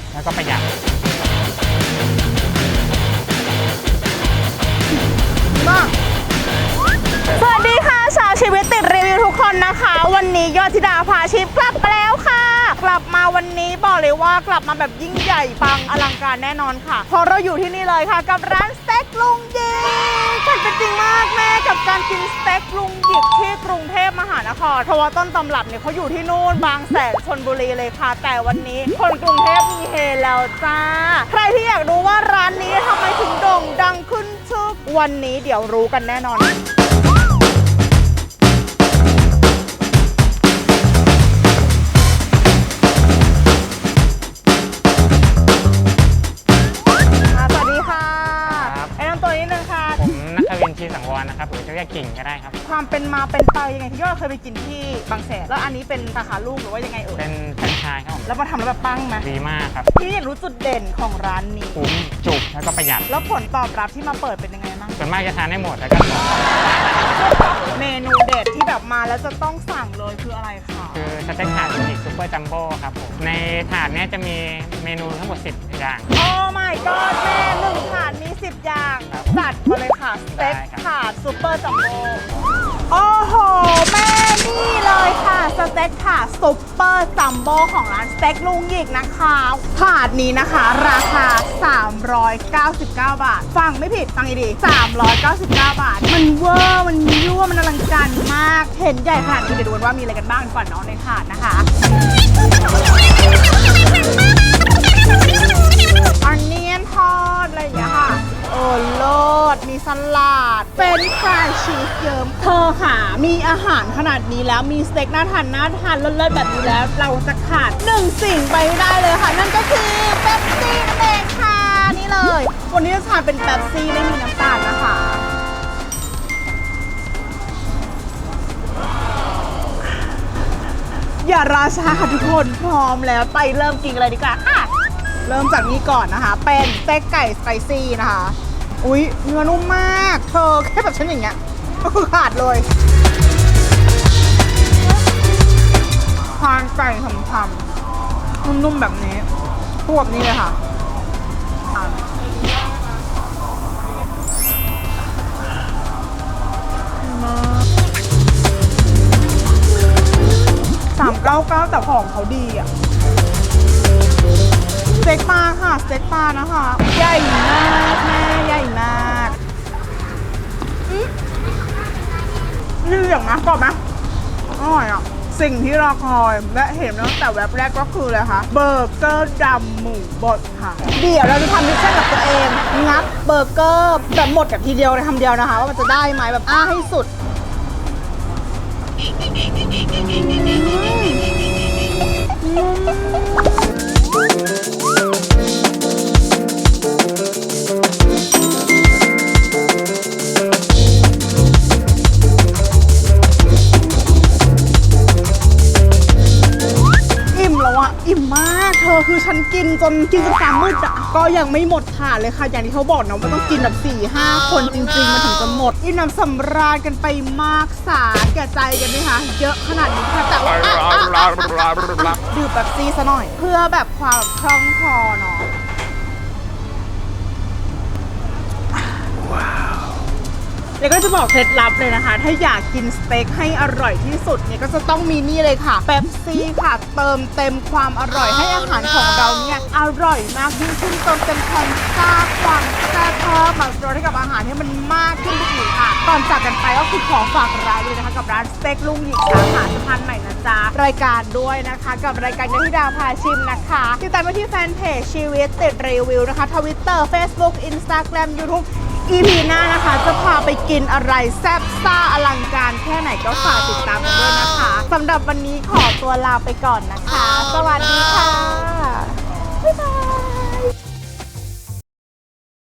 กแล้วก็ประหยัดมาสวัสดีค่ะชาวชีวิตติดรีวิวทุกคนนะคะ วันนี้ยอดธิดาพาชิปกลับมาแล้วค่ะ กลับมาวันนี้บอกเลยว่ากลับมาแบบยิ่งใหญ่ปังอลังการแน่นอนค่ะเพราะเราอยู่ที่นี่เลยค่ะ กับร้านสเต็กลุงหยิกฉันเป็นจริงมากแม่กับการกินสเต็กลุงหยิกที่กรุงเทพ นครเพราะว่าต้นตำรับเนี่ยเขาอยู่ที่นู่นบางแสนชนบุรีเลยค่ะ แต่วันนี้คนกรุงเทพมีเฮแล้วจ้า ใครที่อยากรู้ว่าร้านนี้ทำไมถึงโด่งดังขึ้นชึกวันนี้เดี๋ยวรู้กันแน่นอน ชีสังวรนะครับหรือจะเรียกกิ่งก็ได้ครับ ความเป็นมาเป็นไปยังไงที่ยอดเคยไปกินที่บางแสนแล้วอันนี้เป็นสาขาลูกหรือว่ายังไงเอ่ยเป็นแฟรนไชส์ครับผมแล้วมาทำแล้วแบบปังไหมดีมากครับที่อยากรู้จุดเด่นของร้านนี้ คุ้มจุกแล้วก็ประหยัดแล้วผลตอบรับที่มาเปิดเป็นยังไงบ้างส่วนมากจะทานได้หมดแล้วก็เมนูเด็ดที่แบบมาแล้วจะต้องสั่งเลยคืออะไรคะคือสเต็กถาดอีกซูเปอร์จัมโบ้ครับผมในถาดเนี้ยจะมีเมนูทั้งหมด 10 อย่าง โอ้ my god ซูเปอร์จัมโบ้โอ้โห แม่นี่เลยค่ะสเต็กถาดซูเปอร์จัมโบ้ของร้านสเต็กลุงหยิกนะคะถาดนี้นะคะ ราคา 399 บาท ฟังไม่ผิดฟังดีๆ399 บาท มันเวอร์มันยั่วมันอลังการมาก เห็นใหญ่ขนาดนี้เดี๋ยวดูกันว่ามีอะไรกันบ้างก่อนเนาะในถาดนะคะ ชีสเยิ้มเธอค่ะ มีอาหารขนาดนี้แล้วมีสเต็กน่าทานน่าทานเลิศๆแบบนี้แล้ว เราจะขาดหนึ่งสิ่งไปไม่ได้เลยค่ะ นั่นก็คือเป๊ปซี่นั่นเองค่ะนี่เลย วันนี้จะทานเป็นเป๊ปซี่ไม่มีน้ำตาลนะคะอย่ารอช้าค่ะทุกคนพร้อมแล้วไปเริ่มกินกันเลยดีกว่าค่ะ เริ่มจากนี้ก่อนนะคะ เป็นสเต็กไก่สไปซี่นะคะ อุ๊ยเนื้อนุ่มมาก เธอแค่แบบฉันอย่างเงี้ย ก็คือขาดเลยทานไก่ทำๆนุ่มๆแบบนี้พวกนี้เลยค่ะอะมาสามเก้าเก้าแต่ของเขาดีอะสเต็กปลาค่ะสเต็กปลานะคะ ใหญ่มาก นี่เหลืองนะกรอบไหมอร่อยอะ สิ่งที่รอคอยและเห็นตั้งแต่แว็บแรกก็คืออะไรคะเบอร์เกอร์ดำหมูบดค่ะ เดี๋ยวเราจะทำมิชชั่นกับตัวเองงับเบอร์เกอร์แบบหมดแบบทีเดียวในคำเดียวนะคะ ว่ามันจะได้ไหมแบบอ้าให้สุดอิ่ม คือฉันกินจนกินจนตามืดอะก็ยังไม่หมดถาดเลยค่ะ อย่างที่เขาบอกนะว่าต้องกินแบบ4ี่ห้าคนจริงๆ มันถึงจะหมดอิ่มน้ำสำราญกันไปมากสาแก่ใจกันไหมคะเยอะขนาดนี้ค่ะแต่ว่าอะอะอะอะอะดื่มแบบซีซะหน่อย เพื่อแบบความคล่องคอเนาะ แล้วก็จะบอกเคล็ดลับเลยนะคะ ถ้าอยากกินสเต็กให้อร่อยที่สุดเนี่ยก็จะต้องมีนี่เลยค่ะเป๊ปซี่ค่ะ เติมเต็มความอร่อยให้อาหารของเราเนี่ยอร่อยมากยิ่งขึ้นเติมเต็มความซ่าความแซ่บเพิ่มมารสให้กับอาหารให้มันมากขึ้นไปอีกค่ะ ก่อนจากกันไปก็คือขอฝากร้านเลยนะคะกับร้านสเต็กลุงหยิกสาขาสะพานใหม่นะจ๊ะรายการด้วยนะคะ กับรายการยธิดาพาชิมนะคะติดตามไปที่แฟนเพจชีวิตติดรีวิวนะคะทวิตเตอร์เฟซบุ๊กอินสตาแกรมยูทูบ EP หน้านะคะ จะพาไปกินอะไรแซ่บซ่าอลังการแค่ไหนก็ฝากติดตามกันด้วยนะคะสำหรับวันนี้ขอตัวลาไปก่อนนะคะ สวัสดีค่ะบ๊ายบาย